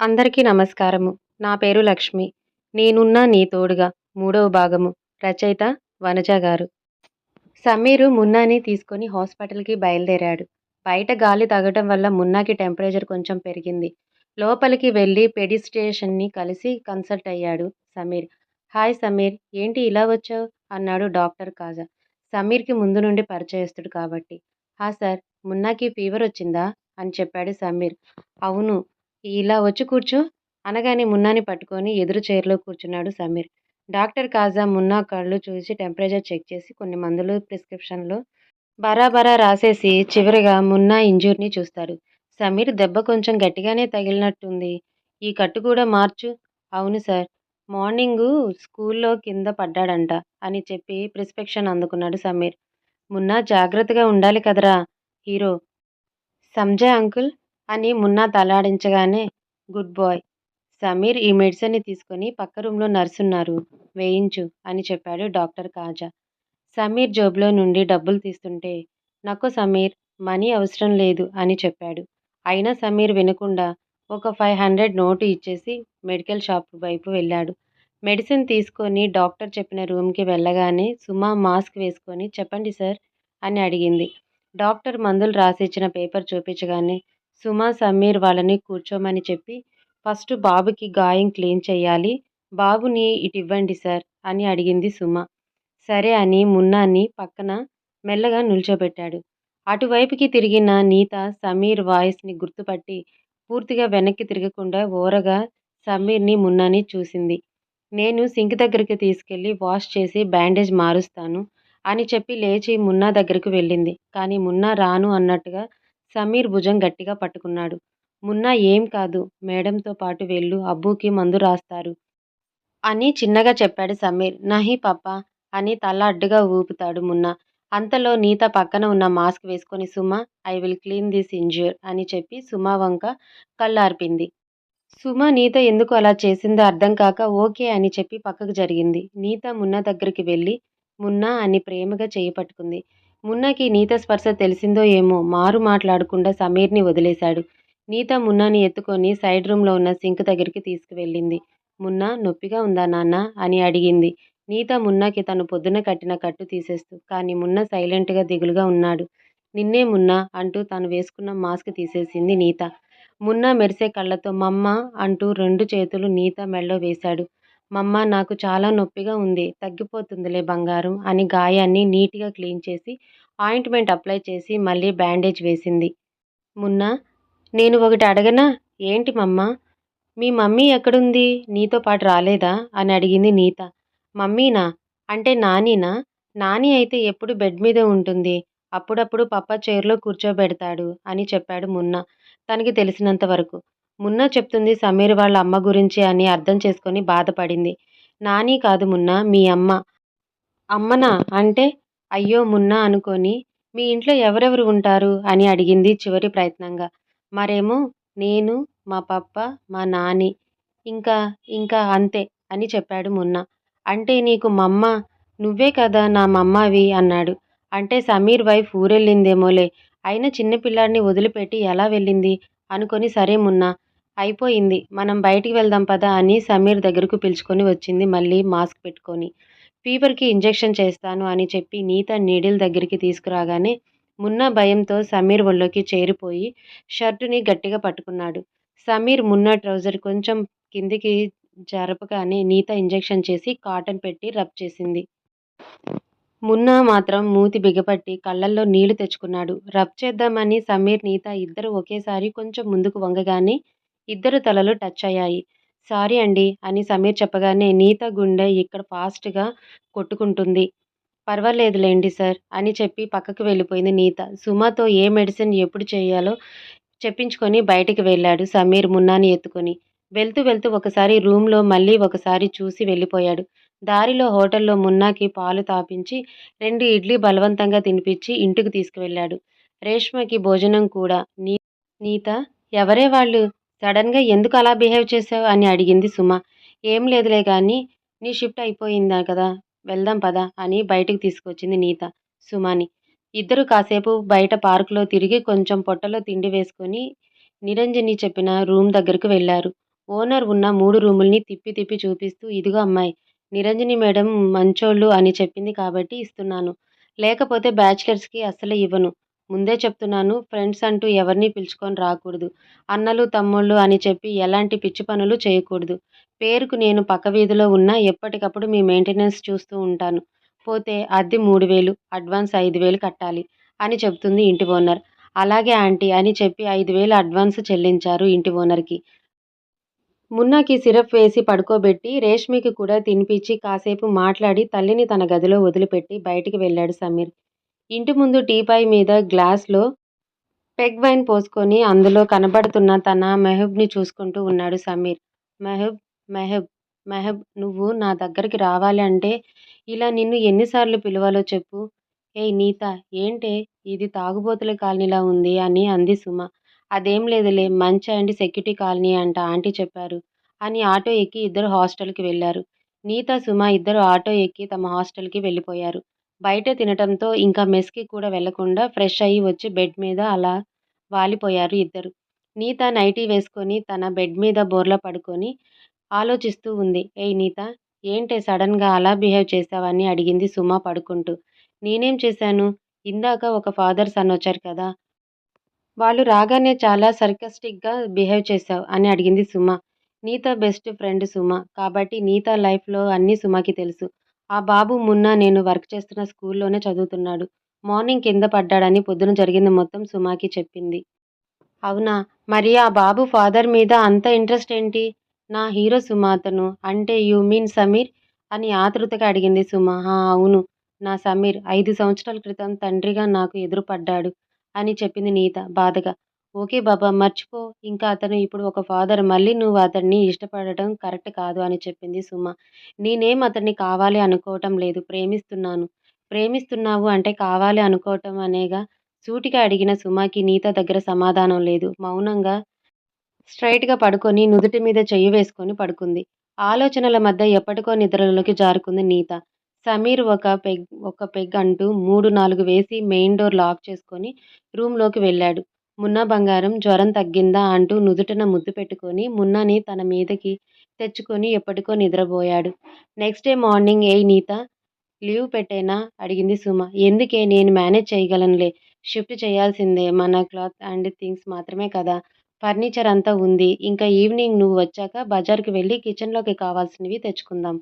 అందరికీ నమస్కారము. నా పేరు లక్ష్మి. నేనున్నా నీ తోడుగా మూడవ భాగము. రచయిత వనజ గారు. సమీరు మున్నాని తీసుకొని హాస్పిటల్కి బయలుదేరాడు. బయట గాలి తగ్గటం వల్ల మున్నాకి టెంపరేచర్ కొంచెం పెరిగింది. లోపలికి వెళ్ళి పెడిస్ట్రేషన్ని కలిసి కన్సల్ట్ అయ్యాడు సమీర్. హాయ్ సమీర్ ఏంటి ఇలా వచ్చావు? అన్నాడు డాక్టర్ కాజా. సమీర్కి ముందు నుండి పరిచయస్తుడు కాబట్టి. హా సార్ మున్నాకి ఫీవర్ వచ్చిందా? అని చెప్పాడు సమీర్. అవును ఇలా వచ్చి కూర్చో. అనగానే మున్నాని పట్టుకొని ఎదురు చైర్లో కూర్చున్నాడు సమీర్. డాక్టర్ కాజా మున్నా కళ్ళు చూసి టెంపరేచర్ చెక్ చేసి కొన్ని మందులు ప్రిస్క్రిప్షన్లో బరాబరా రాసేసి చివరిగా మున్నా ఇంజూర్ని చూస్తాడు. సమీర్ దెబ్బ కొంచెం గట్టిగానే తగిలినట్టుంది. ఈ కట్టు కూడా మార్చు. అవును సార్. మార్నింగు స్కూల్లో కింద పడ్డాడంట అని చెప్పి ప్రిస్క్రిప్షన్ అందుకున్నాడు సమీర్. మున్నా జాగ్రత్తగా ఉండాలి కదరా. హీరో. సంజయ్ అంకుల్ అని మున్నా తలాడించగానే గుడ్ బాయ్. సమీర్ ఈ మెడిసిన్ని తీసుకొని పక్క రూమ్లో నర్సున్నారు. వేయించు అని చెప్పాడు డాక్టర్ కాజా. సమీర్ జోబులో నుండి డబ్బులు తీస్తుంటే నాకు సమీర్ మనీ అవసరం లేదు అని చెప్పాడు. అయినా సమీర్ వినకుండా ఒక ఫైవ్ హండ్రెడ్ నోటు ఇచ్చేసి మెడికల్ షాప్ వైపు వెళ్ళాడు. మెడిసిన్ తీసుకొని డాక్టర్ చెప్పిన రూమ్కి వెళ్ళగానే సుమా మాస్క్ వేసుకొని చెప్పండి సార్ అని అడిగింది. డాక్టర్ మందులు రాసిచ్చిన పేపర్ చూపించగానే సుమా సమీర్ వాళ్ళని కూర్చోమని చెప్పి ఫస్ట్ బాబుకి గాయం క్లీన్ చేయాలి బాబుని ఇటు ఇవ్వండి సార్ అని అడిగింది సుమ. సరే అని మున్నాని పక్కన మెల్లగా నిల్చోబెట్టాడు. అటువైపుకి తిరిగిన నీత సమీర్ వాయిస్ని గుర్తుపట్టి పూర్తిగా వెనక్కి తిరగకుండా ఓరగా సమీర్ని మున్నాని చూసింది. నేను సింక్ దగ్గరికి తీసుకెళ్ళి వాష్ చేసి బ్యాండేజ్ మారుస్తాను అని చెప్పి లేచి మున్నా దగ్గరకు వెళ్ళింది. కానీ మున్నా రాను అన్నట్టుగా సమీర్ భుజం గట్టిగా పట్టుకున్నాడు. మున్నా ఏం కాదు మేడంతో పాటు వెళ్ళు అబ్బుకి మందు రాస్తారు. అని చిన్నగా చెప్పాడు సమీర్. నహి పప్ప అని తల అడ్డుగా ఊపుతాడు మున్నా. అంతలో నీత పక్కన ఉన్న మాస్క్ వేసుకొని సుమా I will clean this injure అని చెప్పి సుమ వంక కళ్ళార్పింది. సుమ నీత ఎందుకు అలా చేసిందో అర్థం కాక ఓకే అని చెప్పి పక్కకు జరిగింది. నీత మున్నా దగ్గరికి వెళ్ళి మున్నా అని ప్రేమగా చేయి పట్టుకుంది. మున్నకి నీత స్పర్శ తెలిసిందో ఏమో మారు మాట్లాడకుండా సమీర్ని వదిలేశాడు. నీత మున్నాని ఎత్తుకొని సైడ్ రూమ్లో ఉన్న సింక్ దగ్గరికి తీసుకువెళ్ళింది. మున్నా నొప్పిగా ఉందా నాన్న? అని అడిగింది. నీత మున్నాకి తను పొద్దున కట్టిన కట్టు తీసేస్తూ కానీ మున్న సైలెంట్గా దిగులుగా ఉన్నాడు. నిన్నే మున్నా అంటూ తను వేసుకున్న మాస్క్ తీసేసింది నీత. మున్నా మెరిసే కళ్ళతో మమ్మ అంటూ రెండు చేతులు నీత మెళ్ళో వేశాడు. మమ్మ నాకు చాలా నొప్పిగా ఉంది తగ్గిపోతుందిలే బంగారం అని గాయాన్ని నీట్గా క్లీన్ చేసి ఆయింట్మెంట్ అప్లై చేసి మళ్ళీ బ్యాండేజ్ వేసింది. మున్నా నేను ఒకటి అడగనా? ఏంటి మమ్మ? మీ మమ్మీ ఎక్కడుంది? నీతో పాటు రాలేదా? అని అడిగింది నీత. మమ్మీనా? అంటే నానీనా? నాని అయితే ఎప్పుడు బెడ్ మీదే ఉంటుంది అప్పుడప్పుడు పప్ప చైర్లో కూర్చోబెడతాడు అని చెప్పాడు మున్నా. తనకి తెలిసినంత వరకు. మున్నా చెప్తుంది సమీర్ వాళ్ళ అమ్మ గురించి అని అర్థం చేసుకొని బాధపడింది. నాని కాదు మున్నా మీ అమ్మ. అమ్మనా? అంటే అయ్యో మున్నా అనుకొని మీ ఇంట్లో ఎవరెవరు ఉంటారు? అని అడిగింది చివరి ప్రయత్నంగా. మరేమో నేను మా పప్ప మా నాని ఇంకా ఇంకా అంతే అని చెప్పాడు మున్నా. అంటే నీకు మమ్మ నువ్వే కదా నా మమ్మవి అన్నాడు. అంటే సమీర్ వైఫ్ ఊరెళ్ళిందేమోలే అయినా చిన్నపిల్లాడిని వదిలిపెట్టి ఎలా వెళ్ళింది? అనుకొని సరే మున్నా అయిపోయింది. మనం బయటికి వెళ్దాం పదా అని సమీర్ దగ్గరకు పిలుచుకొని వచ్చింది మళ్ళీ మాస్క్ పెట్టుకొని. ఫీవర్కి ఇంజెక్షన్ చేస్తాను అని చెప్పి నీత నీడిల్ దగ్గరికి తీసుకురాగానే మున్నా భయంతో సమీర్ ఒళ్ళోకి చేరిపోయి షర్టుని గట్టిగా పట్టుకున్నాడు. సమీర్ మున్నా ట్రౌజర్ కొంచెం కిందికి జరపగానే నీత ఇంజెక్షన్ చేసి కాటన్ పెట్టి రబ్ చేసింది. మున్నా మాత్రం మూతి బిగపట్టి కళ్ళల్లో నీళ్ళు తెచ్చుకున్నాడు. రబ్ చేద్దామని సమీర్ నీత ఇద్దరు ఒకేసారి కొంచెం ముందుకు వంగగానే ఇద్దరు తలలు టచ్ అయ్యాయి. సారీ అండి అని సమీర్ చెప్పగానే నీత గుండె ఇక్కడ ఫాస్ట్గా కొట్టుకుంటుంది. పర్వాలేదులేండి సార్ అని చెప్పి పక్కకు వెళ్ళిపోయింది నీత. సుమాతో ఏ మెడిసిన్ ఎప్పుడు చేయాలో చెప్పించుకొని బయటికి వెళ్ళాడు సమీర్ మున్నాని ఎత్తుకొని. వెళ్తూ వెళ్తూ ఒకసారి రూమ్లో మళ్ళీ ఒకసారి చూసి వెళ్ళిపోయాడు. దారిలో హోటల్లో మున్నాకి పాలు తాపించి రెండు ఇడ్లీ బలవంతంగా తినిపించి ఇంటికి తీసుకువెళ్ళాడు. రేష్మకి భోజనం కూడా. నీ నీత ఎవరే వాళ్ళు? సడన్గా ఎందుకు అలా బిహేవ్ చేసావు అని అడిగింది సుమ. ఏం లేదులే కానీ నీ షిఫ్ట్ అయిపోయిందా కదా? వెళ్దాం పదా అని బయటికి తీసుకొచ్చింది నీత సుమాని. ఇద్దరు కాసేపు బయట పార్కులో తిరిగి కొంచెం పొట్టలో తిండి వేసుకొని నిరంజని చెప్పిన రూమ్ దగ్గరకు వెళ్ళారు. ఓనర్ ఉన్న మూడు రూముల్ని తిప్పి తిప్పి చూపిస్తూ ఇదిగో అమ్మాయి నిరంజని మేడం మంచోళ్ళు అని చెప్పింది కాబట్టి ఇస్తున్నాను. లేకపోతే బ్యాచిలర్స్కి అస్సలు ఇవ్వను. ముందే చెప్తున్నాను ఫ్రెండ్స్ అంటూ ఎవరిని పిలుచుకొని రాకూడదు. అన్నలు తమ్ముళ్ళు అని చెప్పి ఎలాంటి పిచ్చి పనులు చేయకూడదు. పేరుకు నేను పక్క వీధిలో ఉన్నా ఎప్పటికప్పుడు మీ మెయింటెనెన్స్ చూస్తూ ఉంటాను. పోతే అద్దె మూడు వేలు అడ్వాన్స్ ఐదు వేలు కట్టాలి అని చెప్తుంది ఇంటి ఓనర్. అలాగే ఆంటీ అని చెప్పి ఐదు వేలు అడ్వాన్స్ చెల్లించారు ఇంటి ఓనర్కి. మున్నాకి సిరప్ వేసి పడుకోబెట్టి రేష్మికి కూడా తినిపించి కాసేపు మాట్లాడి తల్లిని తన గదిలో వదిలిపెట్టి బయటికి వెళ్ళాడు సమీర్. ఇంటి ముందు టీపాయ్ మీద గ్లాస్లో పెగ్ వైన్ పోసుకొని అందులో కనబడుతున్న తన మెహబ్ని చూసుకుంటూ ఉన్నాడు సమీర్. మెహబ్ మెహబ్ మెహబ్ నువ్వు నా దగ్గరికి రావాలి అంటే ఇలా నిన్ను ఎన్నిసార్లు పిలవాలో చెప్పు. ఏయ్ నీత ఏంటే? ఇది తాగుబోతుల కాలనీలా ఉంది అని అంది సుమ. అదేం లేదులే మంచి అండి సెక్యూరిటీ కాలనీ అంట ఆంటీ చెప్పారు అని ఆటో ఎక్కి ఇద్దరు హాస్టల్కి వెళ్ళారు. నీత సుమ ఇద్దరు ఆటో ఎక్కి తమ హాస్టల్కి వెళ్ళిపోయారు. బయట తినటంతో ఇంకా మెస్కి కూడా వెళ్ళకుండా ఫ్రెష్ అయ్యి వచ్చి బెడ్ మీద అలా వాలిపోయారు ఇద్దరు. నీత నైటీ వేసుకొని తన బెడ్ మీద బోర్లా పడుకొని ఆలోచిస్తూ ఉంది. ఏయ్ నీత ఏంటే సడన్గా అలా బిహేవ్ చేసావని అడిగింది సుమ పడుకుంటూ. నేనేం చేశాను? ఇందాక ఒక ఫాదర్ సన్ వచ్చారు కదా వాళ్ళు రాగానే చాలా సర్కస్టిక్గా బిహేవ్ చేశావు అని అడిగింది సుమ. నీత బెస్ట్ ఫ్రెండ్ సుమ కాబట్టి నీత లైఫ్లో అన్నీ సుమకి తెలుసు. ఆ బాబు మున్నా నేను వర్క్ చేస్తున్న స్కూల్లోనే చదువుతున్నాడు. మార్నింగ్ కింద పడ్డాడని పొద్దున జరిగింది మొత్తం సుమాకి చెప్పింది. అవునా? మరి ఆ బాబు ఫాదర్ మీద అంత ఇంట్రెస్ట్ ఏంటి? నా హీరో సుమాతను అంటే యూ మీన్ సమీర్? అని ఆతృతగా అడిగింది సుమా. హా అవును. నా సమీర్ ఐదు సంవత్సరాల క్రితం తండ్రిగా నాకు ఎదురుపడ్డాడు అని చెప్పింది నీత బాధగా. ఓకే బాబా మర్చిపో. ఇంకా అతను ఇప్పుడు ఒక ఫాదర్ మళ్ళీ నువ్వు అతన్ని ఇష్టపడటం కరెక్ట్ కాదు అని చెప్పింది సుమ. నేనేం అతన్ని కావాలి అనుకోవటం లేదు ప్రేమిస్తున్నాను. ప్రేమిస్తున్నావు అంటే కావాలి అనుకోవటం అనేగా సూటిగా అడిగిన సుమకి నీత దగ్గర సమాధానం లేదు. మౌనంగా స్ట్రైట్గా పడుకొని నుదుటి మీద చెయ్యి వేసుకొని పడుకుంది. ఆలోచనల మధ్య ఎప్పటికో నిద్రలోకి జారుకుంది నీత. సమీర్ ఒక పెగ్ ఒక పెగ్ అంటూ మూడు నాలుగు వేసి మెయిన్ డోర్ లాక్ చేసుకొని రూమ్లోకి వెళ్ళాడు. మున్నా బంగారం జ్వరం తగ్గిందా అంటూ నుదుటన ముద్దు పెట్టుకొని మున్నాని తన మీదకి తెచ్చుకొని ఎప్పటికో నిద్రపోయాడు. నెక్స్ట్ డే మార్నింగ్ ఏ నీత లీవ్ పెట్టేనా? అడిగింది సుమ. ఎందుకే? నేను మేనేజ్ చేయగలనులే. షిఫ్ట్ చేయాల్సిందే. మన క్లాత్ అండ్ థింగ్స్ మాత్రమే కదా. ఫర్నిచర్ అంతా ఉంది. ఇంకా ఈవినింగ్ నువ్వు వచ్చాక బజార్కి వెళ్ళి కిచెన్లోకి కావాల్సినవి తెచ్చుకుందాం.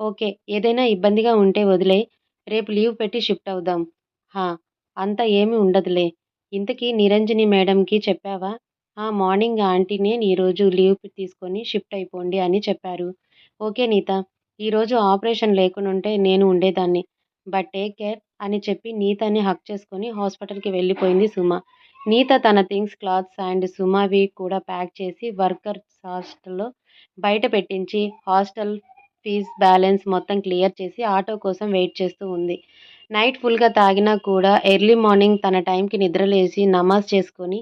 ఓకే. ఏదైనా ఇబ్బందిగా ఉంటే వదిలే. రేపు లీవ్ పెట్టి షిఫ్ట్ అవుదాం. హా అంత ఏమీ ఉండదులే. ఇంతకీ నిరంజని మేడంకి చెప్పావా? ఆ మార్నింగ్ ఆంటీనే ఈరోజు లీవ్ తీసుకొని షిఫ్ట్ అయిపోండి అని చెప్పారు. ఓకే నీత ఈరోజు ఆపరేషన్ లేకుంటే నేను ఉండేదాన్ని. బట్ టేక్ కేర్ అని చెప్పి నీతని హక్ చేసుకొని హాస్పిటల్కి వెళ్ళిపోయింది సుమ. నీత తన థింగ్స్ క్లాత్స్ అండ్ సుమావి కూడా ప్యాక్ చేసి వర్కర్స్ హాస్టల్లో బయట పెట్టించి హాస్టల్ ఫీజ్ బ్యాలెన్స్ మొత్తం క్లియర్ చేసి ఆటో కోసం వెయిట్ చేస్తూ ఉంది. నైట్ ఫుల్గా తాగినా కూడా ఎర్లీ మార్నింగ్ తన టైంకి నిద్రలేసి నమాజ్ చేసుకొని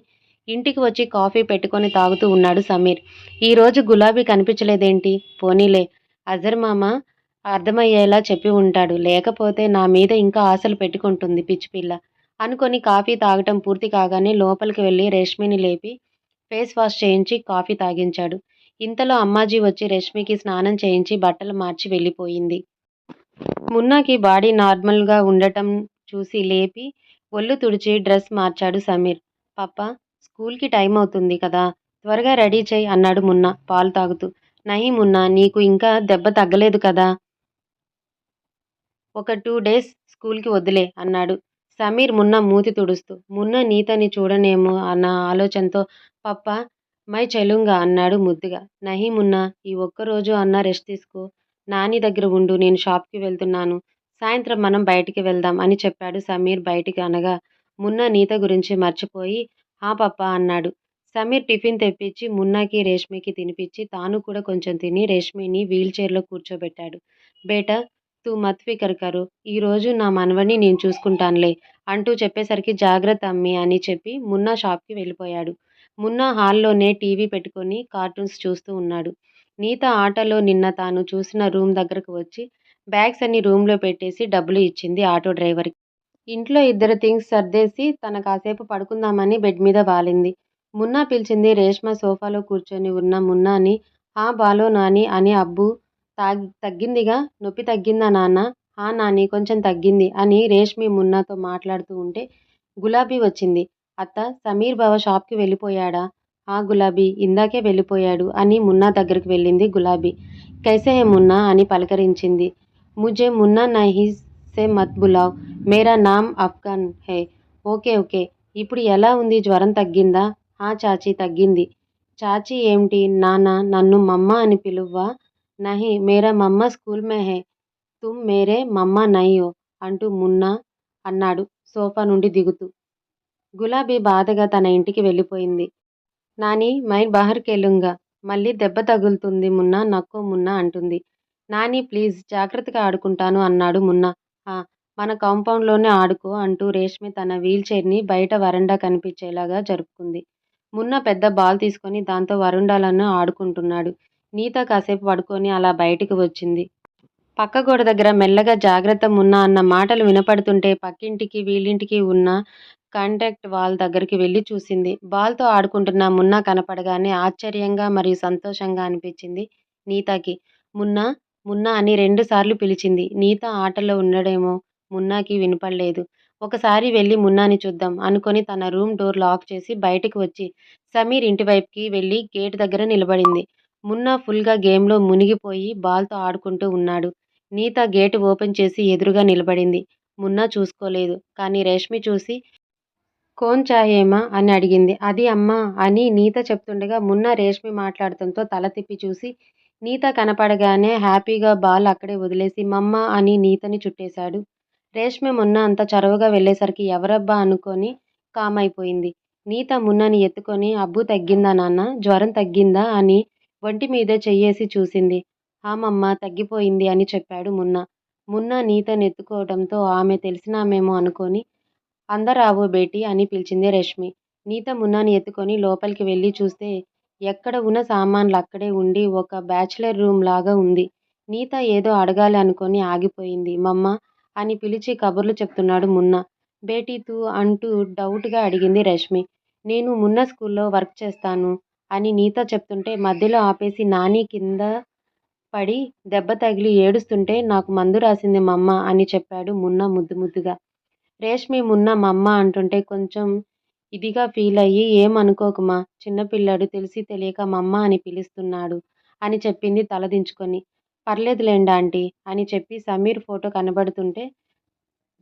ఇంటికి వచ్చి కాఫీ పెట్టుకొని తాగుతూ ఉన్నాడు సమీర్. ఈరోజు గులాబీ కనిపించలేదేంటి? పోనీలే. అజర్ మామ అర్థమయ్యేలా చెప్పి ఉంటాడు. లేకపోతే నా మీద ఇంకా ఆశలు పెట్టుకుంటుంది పిచ్చి పిల్ల. అనుకొని కాఫీ తాగటం పూర్తి కాగానే లోపలికి వెళ్ళి రేష్మిని లేపి ఫేస్ వాష్ చేయించి కాఫీ తాగించాడు. ఇంతలో అమ్మాజీ వచ్చి రష్మికి స్నానం చేయించి బట్టలు మార్చి వెళ్ళిపోయింది. మున్నాకి బాడీ నార్మల్గా ఉండటం చూసి లేపి ఒళ్ళు తుడిచి డ్రెస్ మార్చాడు సమీర్. పాప స్కూల్కి టైం అవుతుంది కదా త్వరగా రెడీ చేయి అన్నాడు మున్నా పాలు తాగుతూ. నహి మున్నా నీకు ఇంకా దెబ్బ తగ్గలేదు కదా. ఒక టూ డేస్ స్కూల్కి వద్దులే అన్నాడు. సమీర్ మున్న మూతి తుడుస్తూ. మున్న నీతని చూడనేమో అన్న ఆలోచనతో పప్ప మై చెలుంగా అన్నాడు ముద్దుగా. నహి మున్న ఈ ఒక్కరోజు అన్న రెస్ట్ తీసుకో. నాని దగ్గర ఉండు నేను షాప్కి వెళ్తున్నాను. సాయంత్రం మనం బయటికి వెళ్దాం అని చెప్పాడు సమీర్ బయటికి అనగా. మున్న నీత గురించి మర్చిపోయి ఆ పప్ప అన్నాడు. సమీర్ టిఫిన్ తెప్పించి మున్నాకి రేష్మికి తినిపించి తాను కూడా కొంచెం తిని రేష్మిని వీల్ చైర్లో కూర్చోబెట్టాడు. బేటా తూ మత్ఫికర్ కరు ఈరోజు నా మనవని నేను చూసుకుంటానులే అంటూ చెప్పేసరికి జాగ్రత్త అమ్మి అని చెప్పి మున్నా షాప్కి వెళ్ళిపోయాడు. మున్నా హాల్లోనే టీవీ పెట్టుకొని కార్టూన్స్ చూస్తూ ఉన్నాడు. నీత ఆటోలో నిన్న తాను చూసిన రూమ్ దగ్గరకు వచ్చి బ్యాగ్స్ అన్ని రూమ్లో పెట్టేసి డబ్బులు ఇచ్చింది ఆటో డ్రైవర్కి. ఇంట్లో ఇద్దరు థింగ్స్ సర్దేసి తన కాసేపు పడుకుందామని బెడ్ మీద వాలింది. మున్నా పిలిచింది రేష్మ సోఫాలో కూర్చొని ఉన్న మున్నాని ఆ బాలో నాని అని అబ్బు తాగ్ తగ్గిందిగా? నొప్పి తగ్గిందా నాన్న? ఆ నాని కొంచెం తగ్గింది అని రేష్మి మున్నాతో మాట్లాడుతూ ఉంటే గులాబీ వచ్చింది. అత్త సమీర్ బావ షాప్కి వెళ్ళిపోయాడా? ఆ గులాబీ ఇందాకే వెళ్ళిపోయాడు అని మున్నా దగ్గరికి వెళ్ళింది గులాబీ. కైసే హే మున్నా అని పలకరించింది. ముజే మున్నా నహీ సే మత్ బులావ్ మేరా నామ్ అఫ్ఘాన్ హే. Okay okay. ఇప్పుడు ఎలా ఉంది? జ్వరం తగ్గిందా? ఆ చాచి తగ్గింది. చాచి ఏమిటి? నాన్న నన్ను మమ్మ అని పిలువ్వా? నహీ మేరా మమ్మ స్కూల్ మే హే. తుమ్ మేరే మమ్మ నయ్యో అంటూ మున్నా అన్నాడు సోఫా నుండి దిగుతూ. గులాబీ బాధగా తన ఇంటికి వెళ్ళిపోయింది. నాని మైండ్ బహర్కెళ్ళుంగా. మళ్ళీ దెబ్బ తగులుతుంది మున్నా నక్కో మున్నా అంటుంది. నాని ప్లీజ్ జాగ్రత్తగా ఆడుకుంటాను అన్నాడు మున్నా. మన కాంపౌండ్లోనే ఆడుకో అంటూ రేష్మి తన వీల్ చైర్ని బయట వరండా కనిపించేలాగా జరుపుకుంది. మున్న పెద్ద బాల్ తీసుకొని దాంతో వరండాలను ఆడుకుంటున్నాడు. నీత కాసేపు పడుకొని అలా బయటికి వచ్చింది. పక్క గోడ దగ్గర మెల్లగా జాగ్రత్త మున్నా అన్న మాటలు వినపడుతుంటే పక్కింటికి వీళ్ళింటికి ఉన్న కాంటాక్ట్ బాల్ దగ్గరికి వెళ్ళి చూసింది. బాల్తో ఆడుకుంటున్న మున్నా కనపడగానే ఆశ్చర్యంగా మరియు సంతోషంగా అనిపించింది నీతాకి. మున్నా మున్నా అని రెండుసార్లు పిలిచింది. నీత ఆటలో ఉండడేమో మున్నాకి వినపడలేదు. ఒకసారి వెళ్ళి మున్నాని చూద్దాం అనుకొని తన రూమ్ డోర్ లాక్ చేసి బయటకు వచ్చి సమీర్ ఇంటి వైపుకి వెళ్ళి గేట్ దగ్గర నిలబడింది. మున్నా ఫుల్గా గేమ్లో మునిగిపోయి బాల్తో ఆడుకుంటూ ఉన్నాడు. నీత గేటు ఓపెన్ చేసి ఎదురుగా నిలబడింది. మున్నా చూసుకోలేదు. కానీ రేష్మి చూసి కోన్ చాయేమా అని అడిగింది. అది అమ్మా అని నీత చెప్తుండగా మున్న రేష్మి మాట్లాడటంతో తల తిప్పి చూసి నీత కనపడగానే హ్యాపీగా బాల్ అక్కడే వదిలేసి మమ్మ అని నీతని చుట్టేశాడు. రేష్మి మున్న అంత చొరవగా వెళ్ళేసరికి ఎవరబ్బా అనుకొని కామైపోయింది. నీత మున్నని ఎత్తుకొని అబ్బు తగ్గిందా నాన్న? జ్వరం తగ్గిందా? అని ఒంటి మీదే చెయ్యేసి చూసింది. ఆమమ్మ తగ్గిపోయింది అని చెప్పాడు మున్న. మున్న నీతని ఎత్తుకోవడంతో ఆమె తెలిసినామేమో అనుకొని అందరావో బేటీ అని పిలిచింది రష్మి. నీత మున్నాని ఎత్తుకొని లోపలికి వెళ్ళి చూస్తే ఎక్కడ ఉన్న సామాన్లు అక్కడే ఉండి ఒక బ్యాచిలర్ రూమ్ లాగా ఉంది. నీత ఏదో అడగాలి అనుకొని ఆగిపోయింది. మమ్మ అని పిలిచి కబుర్లు చెప్తున్నాడు మున్నా. బేటీ తూ అంటూ డౌట్గా అడిగింది రష్మి. నేను మున్న స్కూల్లో వర్క్ చేస్తాను అని నీత చెప్తుంటే మధ్యలో ఆపేసి నాని కింద పడి దెబ్బ తగిలి ఏడుస్తుంటే నాకు మందు రాసింది మమ్మ అని చెప్పాడు మున్న ముద్దు ముద్దుగా. రేష్మి మున్న మమ్మ అంటుంటే కొంచెం ఇదిగా ఫీల్ అయ్యి ఏమనుకోకుమా చిన్నపిల్లాడు తెలిసి తెలియక మమ్మ అని పిలుస్తున్నాడు అని చెప్పింది తలదించుకొని పర్లేదులేండి ఆంటీ అని చెప్పి సమీర్ ఫోటో కనబడుతుంటే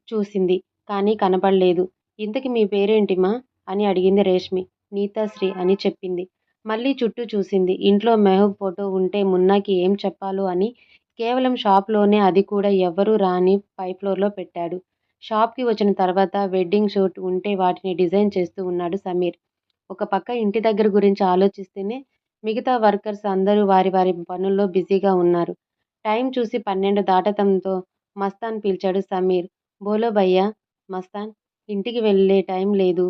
చూసింది కానీ కనపడలేదు ఇంతకి మీ పేరేంటిమా? అని అడిగింది రేష్మి. నీతాశ్రీ అని చెప్పింది. మళ్ళీ చుట్టూ చూసింది. ఇంట్లో మెహబూబ్ ఫోటో ఉంటే మున్నాకి ఏం చెప్పాలో అని కేవలం షాప్లోనే అది కూడా ఎవ్వరూ రాని పై ఫ్లోర్లో పెట్టాడు. షాప్కి వచ్చిన తర్వాత వెడ్డింగ్ షూట్ ఉంటే వాటిని డిజైన్ చేస్తూ ఉన్నాడు సమీర్. ఒక పక్క ఇంటి దగ్గర గురించి ఆలోచిస్తేనే మిగతా వర్కర్స్ అందరూ వారి వారి పనుల్లో బిజీగా ఉన్నారు. టైం చూసి పన్నెండు దాటతంతో మస్తాన్ పిలిచాడు సమీర్. బోలో భయ్యా మస్తాన్ ఇంటికి వెళ్ళే టైం లేదు.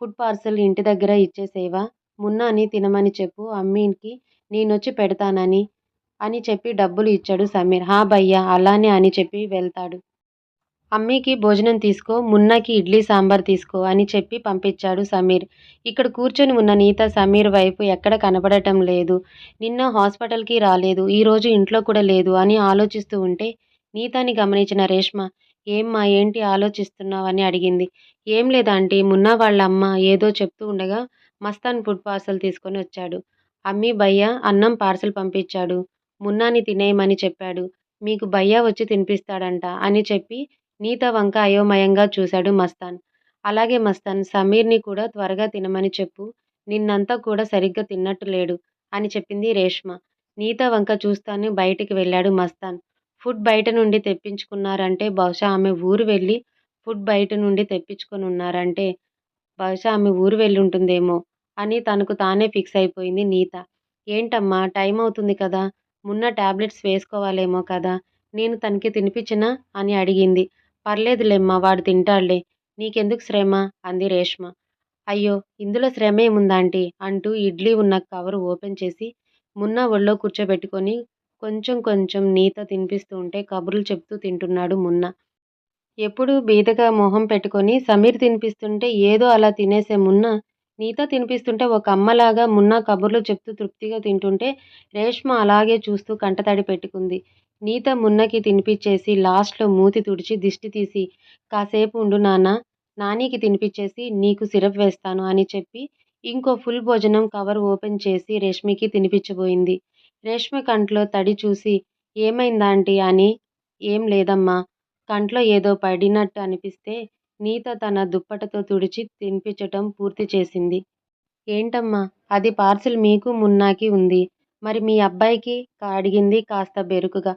ఫుడ్ పార్సల్ ఇంటి దగ్గర ఇచ్చేసేవా? మున్నాని తినమని చెప్పు. అమ్మీకి నేనొచ్చి పెడతానని అని చెప్పి డబ్బులు ఇచ్చాడు సమీర్. హా భయ్యా అలానే అని చెప్పి వెళ్తాడు. అమ్మీకి భోజనం తీసుకో మున్నాకి ఇడ్లీ సాంబార్ తీసుకో అని చెప్పి పంపించాడు సమీర్. ఇక్కడ కూర్చొని ఉన్న నీత సమీర్ వైపు ఎక్కడ కనబడటం లేదు. నిన్న హాస్పిటల్కి రాలేదు ఈరోజు ఇంట్లో కూడా లేదు అని ఆలోచిస్తూ ఉంటే నీతాని గమనించిన రేష్మ ఏమ్మా ఏంటి ఆలోచిస్తున్నావు అని అడిగింది. ఏం లేదాంటీ మున్నా వాళ్ళ అమ్మ ఏదో చెప్తూ ఉండగా మస్తాన్ ఫుడ్ పార్సల్ తీసుకొని వచ్చాడు. అమ్మీ భయ్య అన్నం పార్సల్ పంపించాడు. మున్నాని తినేయమని చెప్పాడు. మీకు భయ్య వచ్చి తినిపిస్తాడంట అని చెప్పి నీత వంక అయోమయంగా చూశాడు మస్తాన్. అలాగే మస్తాన్ సమీర్ని కూడా త్వరగా తినమని చెప్పు. నిన్నంతా కూడా సరిగ్గా తిన్నట్టు లేడు అని చెప్పింది రేష్మ. నీత వంక చూస్తాను బయటికి వెళ్ళాడు మస్తాన్. ఫుడ్ బయట నుండి తెప్పించుకున్నారంటే బహుశా ఆమె ఊరు వెళ్ళి ఫుడ్ బయట నుండి తెప్పించుకొని ఉన్నారంటే బహుశా ఆమె ఊరు వెళ్ళి ఉంటుందేమో అని తనకు తానే ఫిక్స్ అయిపోయింది నీత. ఏంటమ్మా టైం అవుతుంది కదా. మున్న టాబ్లెట్స్ వేసుకోవాలేమో కదా. నేను తనకి తినిపించినా అని అడిగింది. పర్లేదులేమ్మా వాడు తింటాడులే. నీకెందుకు శ్రమ? అంది రేష్మ. అయ్యో ఇందులో శ్రమ ఏముందాంటీ అంటూ ఇడ్లీ ఉన్న కవరు ఓపెన్ చేసి మున్న ఒళ్ళో కూర్చోబెట్టుకొని కొంచెం కొంచెం నీత తినిపిస్తూ ఉంటే కబుర్లు చెప్తూ తింటున్నాడు మున్న. ఎప్పుడు బీదగా మొహం పెట్టుకొని సమీర్ తినిపిస్తుంటే ఏదో అలా తినేసే మున్న నీత తినిపిస్తుంటే ఒక అమ్మలాగా మున్నా కబుర్లు చెప్తూ తృప్తిగా తింటుంటే రేష్మ అలాగే చూస్తూ కంటతడి పెట్టుకుంది. నీత మున్నకి తినిపించేసి లాస్ట్లో మూతి తుడిచి దిష్టి తీసి కాసేపు ఉండు నాన్న నానికి తినిపించేసి నీకు సిరప్ వేస్తాను అని చెప్పి ఇంకో ఫుల్ భోజనం కవర్ ఓపెన్ చేసి రేష్మికి తినిపించబోయింది రేష్మి కంట్లో తడి చూసి ఏమైందాంటి అని ఏం లేదమ్మా కంట్లో ఏదో పడినట్టు అనిపిస్తే నీత తన దుప్పటతో తుడిచి తినిపించటం పూర్తి చేసింది. ఏంటమ్మా అది పార్సిల్ మీకు మున్నాకి ఉంది. మరి మీ అబ్బాయికి? అడిగింది కాస్త బెరుకుగా.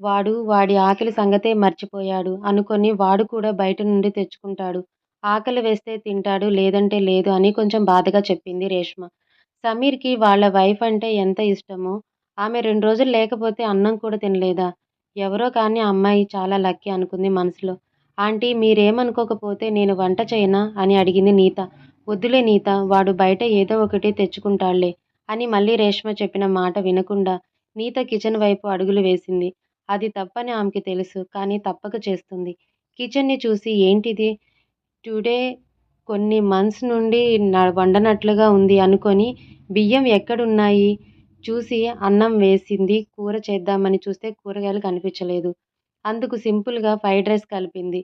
వాడు వాడి ఆకలి సంగతే మర్చిపోయాడు అనుకొని వాడు కూడా బయట నుండి తెచ్చుకుంటాడు. ఆకలి వేస్తే తింటాడు లేదంటే లేదు అని కొంచెం బాధగా చెప్పింది రేష్మ. సమీర్కి వాళ్ళ వైఫ్ అంటే ఎంత ఇష్టమో ఆమె రెండు రోజులు లేకపోతే అన్నం కూడా తినలేదా? ఎవరో కానీ అమ్మాయి చాలా లక్కీ అనుకుంది మనసులో. ఆంటీ మీరేమనుకోకపోతే నేను వంట చేయనా? అని అడిగింది నీత. వద్దులే నీత వాడు బయట ఏదో ఒకటి తెచ్చుకుంటాళ్ళే అని మళ్ళీ రేష్మ చెప్పిన మాట వినకుండా నీత కిచెన్ వైపు అడుగులు వేసింది. అది తప్పని ఆమెకి తెలుసు కానీ తప్పక చేస్తుంది. కిచెన్ని చూసి ఏంటిది? టుడే కొన్ని మంత్స్ నుండి వండనట్లుగా ఉంది అనుకొని బియ్యం ఎక్కడున్నాయి? చూసి అన్నం వేసింది కూర చేద్దామని చూస్తే కూరగాయలు కనిపించలేదు. అందుకు సింపుల్గా ఫ్రైడ్ రైస్ కలిపింది.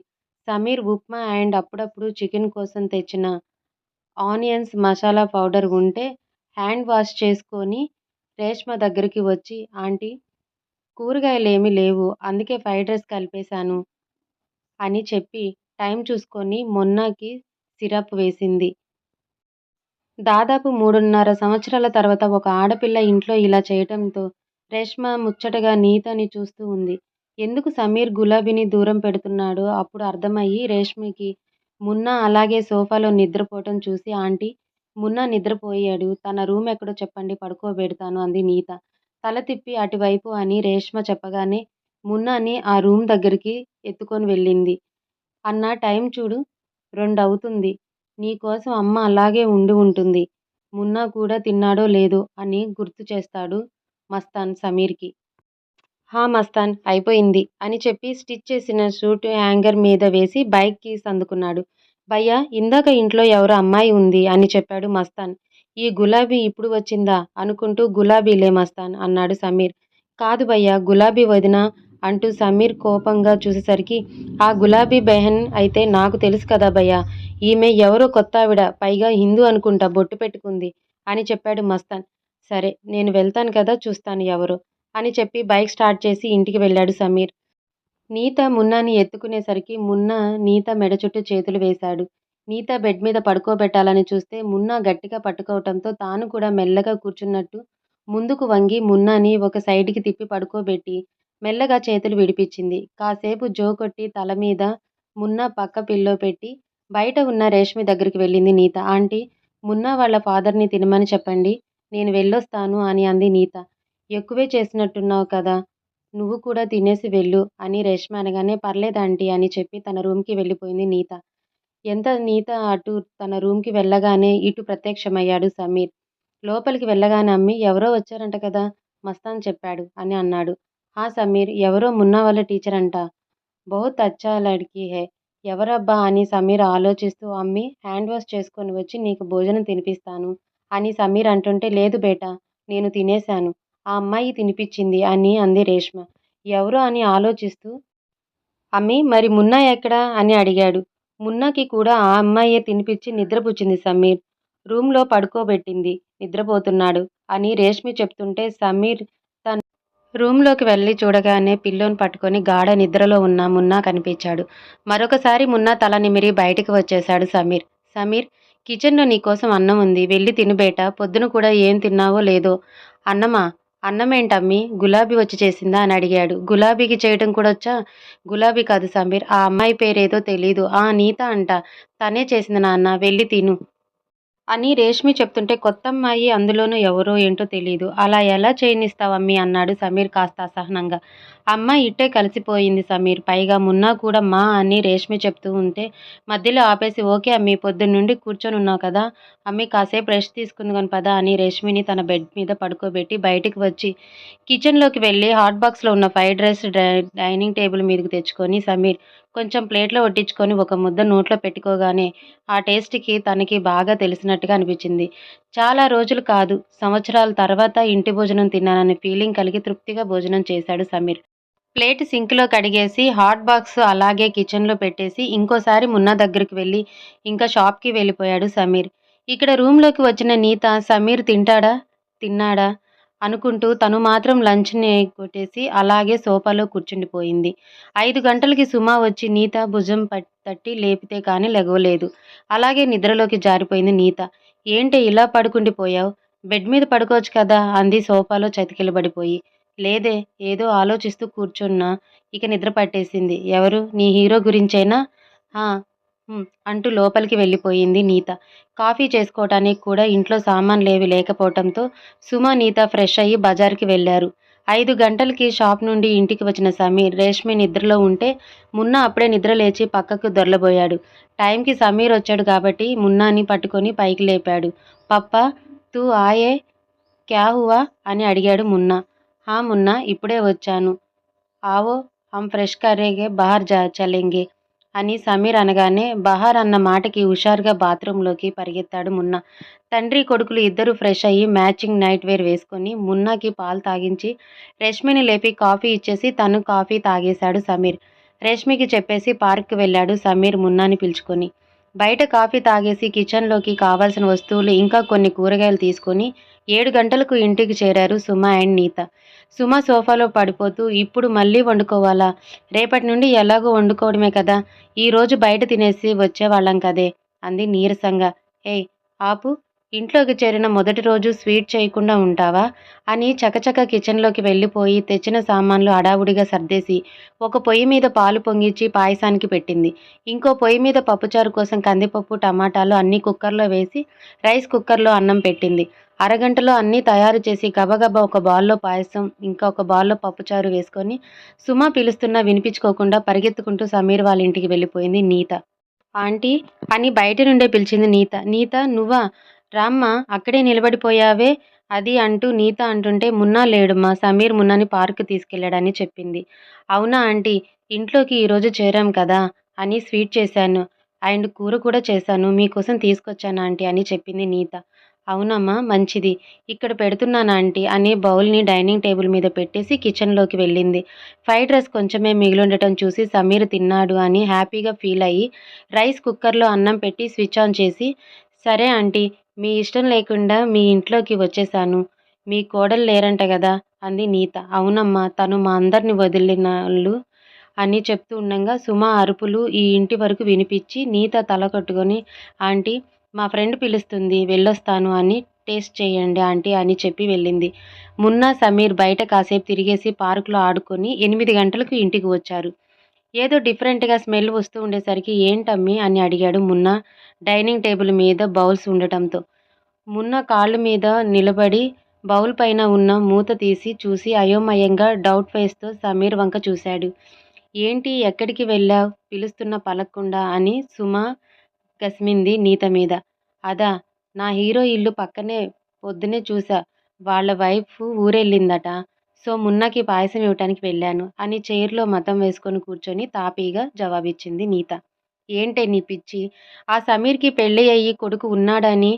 సమీర్ ఉప్మా అండ్ అప్పుడప్పుడు చికెన్ కోసం తెచ్చిన ఆనియన్స్ మసాలా పౌడర్ ఉంటే హ్యాండ్ వాష్ చేసుకొని రేష్మ దగ్గరికి వచ్చి ఆంటీ కూరగాయలు ఏమీ లేవు. అందుకే ఫ్రైడ్ రైస్ కలిపేశాను అని చెప్పి టైం చూసుకొని మొన్నకి సిరప్ వేసింది. దాదాపు మూడున్నర సంవత్సరాల తర్వాత ఒక ఆడపిల్ల ఇంట్లో ఇలా చేయటంతో రేష్మ ముచ్చటగా నీతని చూస్తూ ఉంది. ఎందుకు సమీర్ గులాబీని దూరం పెడుతున్నాడో? అప్పుడు అర్థమయ్యి రేష్మికి మున్నా అలాగే సోఫాలో నిద్రపోవటం చూసి ఆంటీ మున్నా నిద్రపోయాడు. తన రూమ్ ఎక్కడో చెప్పండి పడుకోబెడతాను అంది నీత. తల తిప్పి అటువైపు అని రేష్మ చెప్పగానే మున్నాని ఆ రూమ్ దగ్గరికి ఎత్తుకొని వెళ్ళింది. అన్న టైం చూడు రెండు అవుతుంది నీకోసం అమ్మ అలాగే ఉండి ఉంటుంది. మున్నా కూడా తిన్నాడో లేదో అని గుర్తు చేస్తాడు మస్తాన్ సమీర్కి. హా మస్తాన్ అయిపోయింది అని చెప్పి స్టిచ్ చేసిన షూట్ హ్యాంగర్ మీద వేసి బైక్ కీస్ అందుకున్నాడు. భయ్యా ఇందాక ఇంట్లో ఎవరో అమ్మాయి ఉంది అని చెప్పాడు మస్తాన్. ఈ గులాబీ ఇప్పుడు వచ్చిందా అనుకుంటూ గులాబీలే మస్తాన్ అన్నాడు సమీర్. కాదు భయ్యా గులాబీ వదిన అంటూ సమీర్ కోపంగా చూసేసరికి ఆ గులాబీ బెహన్ అయితే నాకు తెలుసు కదా భయ్యా ఈమె ఎవరో కొత్త ఆవిడ పైగా హిందూ అనుకుంటా బొట్టు పెట్టుకుంది అని చెప్పాడు మస్తాన్. సరే నేను వెళ్తాను కదా చూస్తాను ఎవరు అని చెప్పి బైక్ స్టార్ట్ చేసి ఇంటికి వెళ్ళాడు సమీర్. నీత మున్నాని ఎత్తుకునేసరికి మున్నా నీత మెడ చుట్టూ చేతులు వేశాడు. నీత బెడ్ మీద పడుకోబెట్టాలని చూస్తే మున్నా గట్టిగా పట్టుకోవటంతో తాను కూడా మెల్లగా కూర్చున్నట్టు ముందుకు వంగి మున్నాని ఒక సైడ్కి తిప్పి పడుకోబెట్టి మెల్లగా చేతులు విడిపించింది. కాసేపు జో కొట్టి తల మీద మున్నా పక్క పిల్లో పెట్టి బయట ఉన్న రేష్మి దగ్గరికి వెళ్ళింది నీత. ఆంటీ మున్నా వాళ్ళ ఫాదర్ని తినమని చెప్పండి. నేను వెళ్ళొస్తాను అని అంది నీత. ఎక్కువే చేసినట్టున్నావు కదా నువ్వు కూడా తినేసి వెళ్ళు అని రేష్మ అనగానే పర్లేదు ఆంటీ అని చెప్పి తన రూమ్కి వెళ్ళిపోయింది నీత. ఎంత నీత అటు తన రూమ్కి వెళ్ళగానే ఇటు ప్రత్యక్షమయ్యాడు సమీర్. లోపలికి వెళ్ళగానే అమ్మి ఎవరో వచ్చారంట కదా మస్తాన్ చెప్పాడు అని అన్నాడు. ఆ సమీర్ ఎవరో మున్నా వాళ్ళ టీచర్ అంట బహుత్ అచ్చా లడ్కీ హే. ఎవరబ్బా అని సమీర్ ఆలోచిస్తూ అమ్మి హ్యాండ్ వాష్ చేసుకొని వచ్చి నీకు భోజనం తినిపిస్తాను అని సమీర్ అంటుంటే లేదు బేటా నేను తినేశాను. ఆ అమ్మాయి తినిపించింది అని అంది రేష్మ. ఎవరు అని ఆలోచిస్తూ అమ్మి మరి మున్నా ఎక్కడా అని అడిగాడు. మున్నాకి కూడా ఆ అమ్మాయే తినిపించి నిద్రపుచ్చింది సమీర్. రూమ్లో పడుకోబెట్టింది. నిద్రపోతున్నాడు అని రేష్మి చెప్తుంటే సమీర్ తన రూమ్లోకి వెళ్ళి చూడగానే పిల్లోని పట్టుకొని గాఢ నిద్రలో ఉన్న మున్నా కనిపించాడు. మరొకసారి మున్నా తల నిమిరి బయటికి వచ్చేశాడు సమీర్. సమీర్ కిచెన్లో నీకోసం అన్నం ఉంది. వెళ్ళి తినబేట పొద్దున కూడా ఏం తిన్నావో లేదో. అన్నమా అన్నమేంటమ్మి? గులాబీ వచ్చి చేసిందా? అని అడిగాడు. గులాబీకి చేయటం కూడా వచ్చా? గులాబీ కాదు సమీర్ ఆ అమ్మాయి పేరేదో తెలీదు. ఆ నీత అంట. తనే చేసింది నాన్న. వెళ్ళి తిను. అని రేష్మి చెప్తుంటే కొత్త అమ్మాయి అందులోనూ ఎవరో ఏంటో తెలీదు. అలా ఎలా చేయనిస్తావమ్మి? అన్నాడు సమీర్ కాస్త అసహనంగా. అమ్మ ఇట్టే కలిసిపోయింది సమీర్. పైగా మున్నా కూడా మా అని రేష్మి చెప్తూ ఉంటే మధ్యలో ఆపేసి ఓకే అమ్మి పొద్దున్న నుండి కూర్చొని ఉన్నావు కదా అమ్మి కాసేపు రెస్ట్ తీసుకుంది పదా అని రేష్మిని తన బెడ్ మీద పడుకోబెట్టి బయటికి వచ్చి కిచెన్లోకి వెళ్ళి హాట్ బాక్స్లో ఉన్న ఫ్రైడ్ రైస్ డైనింగ్ టేబుల్ మీదకి తెచ్చుకొని సమీర్ కొంచెం ప్లేట్లో వడ్డించుకొని ఒక ముద్ద నోట్లో పెట్టుకోగానే ఆ టేస్ట్కి తనకి బాగా తెలిసినట్టుగా అనిపించింది. చాలా రోజులు కాదు సంవత్సరాల తర్వాత ఇంటి భోజనం తిన్నాననే ఫీలింగ్ కలిగి తృప్తిగా భోజనం చేశాడు సమీర్. ప్లేట్ సింక్లో కడిగేసి హాట్ బాక్స్ అలాగే కిచెన్లో పెట్టేసి ఇంకోసారి మున్నా దగ్గరికి వెళ్ళి ఇంకా షాప్కి వెళ్ళిపోయాడు సమీర్. ఇక్కడ రూమ్లోకి వచ్చిన నీత సమీర్ తింటాడా? తిన్నాడా? అనుకుంటూ తను మాత్రం లంచ్ని కొట్టేసి అలాగే సోఫాలో కూర్చుండిపోయింది. ఐదు గంటలకి సుమా వచ్చి నీత భుజం తట్టి లేపితే కానీ లెగవలేదు అలాగే నిద్రలోకి జారిపోయింది నీత. ఏంటి ఇలా పడుకుండిపోయావు? బెడ్ మీద పడుకోవచ్చు కదా అంది సోఫాలో చతికిలబడిపోయి. లేదే ఏదో ఆలోచిస్తూ కూర్చున్నా ఇక నిద్ర పట్టేసింది. ఎవరు? నీ హీరో గురించైనా? అంటూ లోపలికి వెళ్ళిపోయింది నీత. కాఫీ చేసుకోవటానికి కూడా ఇంట్లో సామాన్లేవి లేకపోవటంతో సుమ నీత ఫ్రెష్ అయ్యి బజార్కి వెళ్ళారు. ఐదు గంటలకి షాప్ నుండి ఇంటికి వచ్చిన సమీర్ రేష్మి నిద్రలో ఉంటే మున్నా అప్పుడే నిద్ర లేచి పక్కకు దొరలబోయాడు. టైంకి సమీర్ వచ్చాడు కాబట్టి మున్నాని పట్టుకొని పైకి లేపాడు. పప్ప తూ ఆయే క్యా హువా అని అడిగాడు మున్నా. హా మున్నా ఇప్పుడే వచ్చాను. ఆవో హమ్ ఫ్రెష్ కరేగే బహార్ జా చలేంగే అని సమీర్ అనగానే బహార్ అన్న మాటకి హుషారుగా బాత్రూంలోకి పరిగెత్తాడు మున్నా. తండ్రి కొడుకులు ఇద్దరు ఫ్రెష్ అయ్యి మ్యాచింగ్ నైట్ వేర్ వేసుకొని మున్నాకి పాలు తాగించి రష్మిని లేపి కాఫీ ఇచ్చేసి తను కాఫీ తాగేశాడు సమీర్. రష్మికి చెప్పేసి పార్క్కి వెళ్ళాడు సమీర్ మున్నాని పిలుచుకొని. బయట కాఫీ తాగేసి కిచెన్లోకి కావాల్సిన వస్తువులు ఇంకా కొన్ని కూరగాయలు తీసుకొని ఏడు గంటలకు ఇంటికి చేరారు సుమ అండ్ నీత. సుమ సోఫాలో పడిపోతూ ఇప్పుడు మళ్ళీ వండుకోవాలా? రేపటి నుండి ఎలాగో వండుకోవడమే కదా? ఈరోజు బయట తినేసి వచ్చేవాళ్ళం కదే అంది నీరసంగా. ఏయ్ ఆపు ఇంట్లోకి చేరిన మొదటి రోజు స్వీట్ చేయకుండా ఉంటావా? అని చకచక కిచెన్లోకి వెళ్ళిపోయి తెచ్చిన సామాన్లు అడావుడిగా సర్దేసి ఒక పొయ్యి మీద పాలు పొంగిచ్చి పాయసానికి పెట్టింది. ఇంకో పొయ్యి మీద పప్పుచారు కోసం కందిపప్పు టమాటాలు అన్నీ కుక్కర్లో వేసి రైస్ కుక్కర్లో అన్నం పెట్టింది. అరగంటలో అన్నీ తయారు చేసి గబగబా ఒక బాల్లో పాయసం ఇంకా ఒక బాల్లో పప్పుచారు వేసుకొని సుమ పిలుస్తున్నా వినిపించుకోకుండా పరిగెత్తుకుంటూ సమీర్ వాళ్ళ ఇంటికి వెళ్ళిపోయింది నీత. ఆంటీ అని బయట నుండే పిలిచింది నీత. నీత నువ్వా? రామ్మ అక్కడే నిలబడిపోయావే? అది అంటూ నీత అంటుంటే మున్నా లేడుమ్మా సమీర్ మున్నాని పార్క్ తీసుకెళ్ళాడని చెప్పింది. అవునా ఆంటీ ఇంట్లోకి ఈరోజు చేరాం కదా అని స్వీట్ చేశాను. అండ్ కూర కూడా చేశాను మీకోసం తీసుకొచ్చాను ఆంటీ అని చెప్పింది నీత. అవునమ్మా మంచిది. ఇక్కడ పెడుతున్నాను ఆంటీ అని బౌల్ని డైనింగ్ టేబుల్ మీద పెట్టేసి కిచెన్లోకి వెళ్ళింది. ఫ్రైడ్ రైస్ కొంచెమే మిగిలి ఉండటం చూసి సమీర్ తిన్నాడు అని హ్యాపీగా ఫీల్ అయ్యి రైస్ కుక్కర్లో అన్నం పెట్టి స్విచ్ ఆన్ చేసి సరే ఆంటీ మీ ఇష్టం లేకుండా మీ ఇంట్లోకి వచ్చేసాను మీ కోడలు లేరంట కదా అంది నీత. అవునమ్మా తను మా అందరిని వదిలినాళ్ళు అని చెప్తూ ఉండగా సుమ అరుపులు ఈ ఇంటి వరకు వినిపించి నీత తల కట్టుకొని ఆంటీ మా ఫ్రెండ్ పిలుస్తుంది వెళ్ళొస్తాను అని టేస్ట్ చేయండి ఆంటీ అని చెప్పి వెళ్ళింది. మున్నా సమీర్ బయట కాసేపు తిరిగేసి పార్కులో ఆడుకొని ఎనిమిది గంటలకు ఇంటికి వచ్చారు. ఏదో డిఫరెంట్గా స్మెల్ వస్తూ ఉండేసరికి ఏంటమ్మి? అని అడిగాడు మున్న డైనింగ్ టేబుల్ మీద బౌల్స్ ఉండటంతో. మున్న కాళ్ళ మీద నిలబడి బౌల్ పైన ఉన్న మూత తీసి చూసి అయోమయంగా డౌట్ ఫేస్తో సమీర్ వంక చూశాడు. ఏంటి? ఎక్కడికి వెళ్ళావు? పిలుస్తున్న పలక్కుండా అని సుమ కసిమింది నీత మీద. అదా నా హీరో ఇల్లు పక్కనే పొద్దునే చూసా. వాళ్ళ వైఫ్ ఊరెళ్ళిందట. సో మున్నకి పాయసం ఇవ్వటానికి వెళ్ళాను. అని చైర్లో మతం వేసుకొని కూర్చొని తాపీగా జవాబిచ్చింది నీత. ఏంటే నీ పిచ్చి? ఆ సమీర్కి పెళ్ళి అయ్యి కొడుకు ఉన్నాడని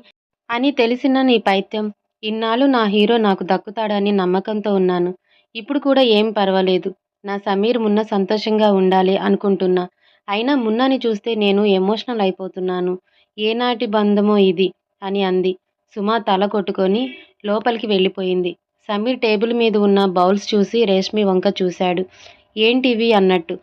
అని తెలిసిన నీ పైత్యం. ఇన్నాళ్ళు నా హీరో నాకు దక్కుతాడని నమ్మకంతో ఉన్నాను. ఇప్పుడు కూడా ఏం పర్వాలేదు. నా సమీర్ మున్న సంతోషంగా ఉండాలి అనుకుంటున్నా. అయినా మున్నని చూస్తే నేను ఎమోషనల్ అయిపోతున్నాను. ఏనాటి బంధమో ఇది అని అంది. సుమ తల కొట్టుకొని లోపలికి వెళ్ళిపోయింది. సమీర్ టేబుల్ మీద ఉన్న బౌల్స్ చూసి రేష్మి వంక చూశాడు. ఏంటివి అన్నట్టు?